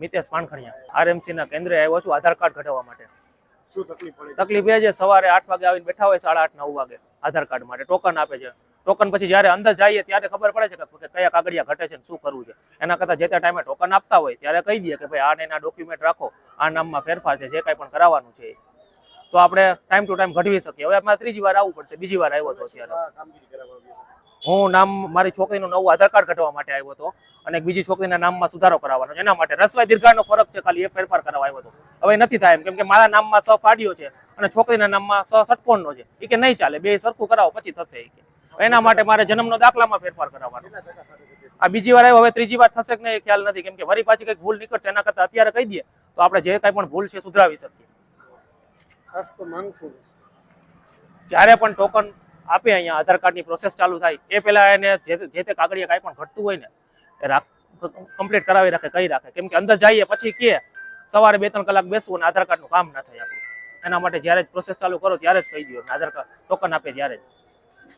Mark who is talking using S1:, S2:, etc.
S1: Mitesh પાનખણિયા RMC ના કેન્દ્રે આવ્યો છું આધાર કાર્ડ કઢાવવા માટે.
S2: તકલીફ
S1: એ છે સવારે આઠ વાગે આવીને બેઠા હોય સાડા આઠ નવ વાગે આધાર કાર્ડ માટે. ટોકન આપે છે. ટોકન પછી જ્યારે અંદર જઈએ ત્યારે ખબર પડે છે કે કયા કાગળિયા ઘટે છે શું કરવું છે. એના કરતાં જે તે ટાઈમે ટોકન આપતા હોય ત્યારે કહી દઈએ કે ભાઈ આ એના ડોક્યુમેન્ટ રાખો. આ નામમાં ફેરફાર છે જે કાંઈ પણ કરાવવાનું છે. તો આપણે ટાઈમ ટુ ટાઈમ ઘટવી શકીએ. હવે આપણે ત્રીજી વાર આવવું પડશે. બીજી વાર આવ્યો હતો
S2: આવ્યા
S1: હું નામ, મારી છોકરીનું નવું આધાર કાર્ડ કઢાવવા માટે આવ્યો હતો અને બીજી છોકરીના નામમાં સુધારો કરાવવાનો એના માટે રસવાય દીર્ઘાનો ફરક છે. ખાલી એ ફેરફાર કરવા આવ્યો હતો. હવે નથી થાય એમ, કેમ કે મારા નામમાં સ ફાડ્યો છે અને છોકરીના નામમાં સ ષટકોણનો છે. એ કે નહીં ચાલે. બે સરખું કરાવો, પછી થશે એ કે. એના માટે મારે જન્મનો દાખલામાં ફેરફાર કરાવવાનો? આ બીજી વાર આવ્યો, હવે ત્રીજી વાર થશે કે નહીં ખ્યાલ નથી. કેમ કે વરી પાછી કંઈક ભૂલ નીકળશે એના કરતાં અત્યારે કહી દઈએ તો આપણે જે કાંઈ પણ ભૂલ છે સુધરાવી શકીએ.
S2: ખાસ તો માંગ છું.
S1: જ્યારે પણ ટોકન આપે અહીંયા આધાર કાર્ડની પ્રોસેસ ચાલુ થાય, એ પહેલા એને જે તે- કાગળિયા કાંઈ પણ ઘટતું હોય ને, એ રાખ કમ્પ્લીટ કરાવી રાખે, કઈ રાખે. કેમ કે અંદર જઈએ પછી કે સવારે બે ત્રણ કલાક બેસવું અને આધાર કાર્ડનું કામ ના થાય આપણું. એના માટે જ્યારે જ પ્રોસેસ ચાલુ કરો ત્યારે જ કહી દો આધાર કાર્ડ ટોકન આપે ત્યારે જ.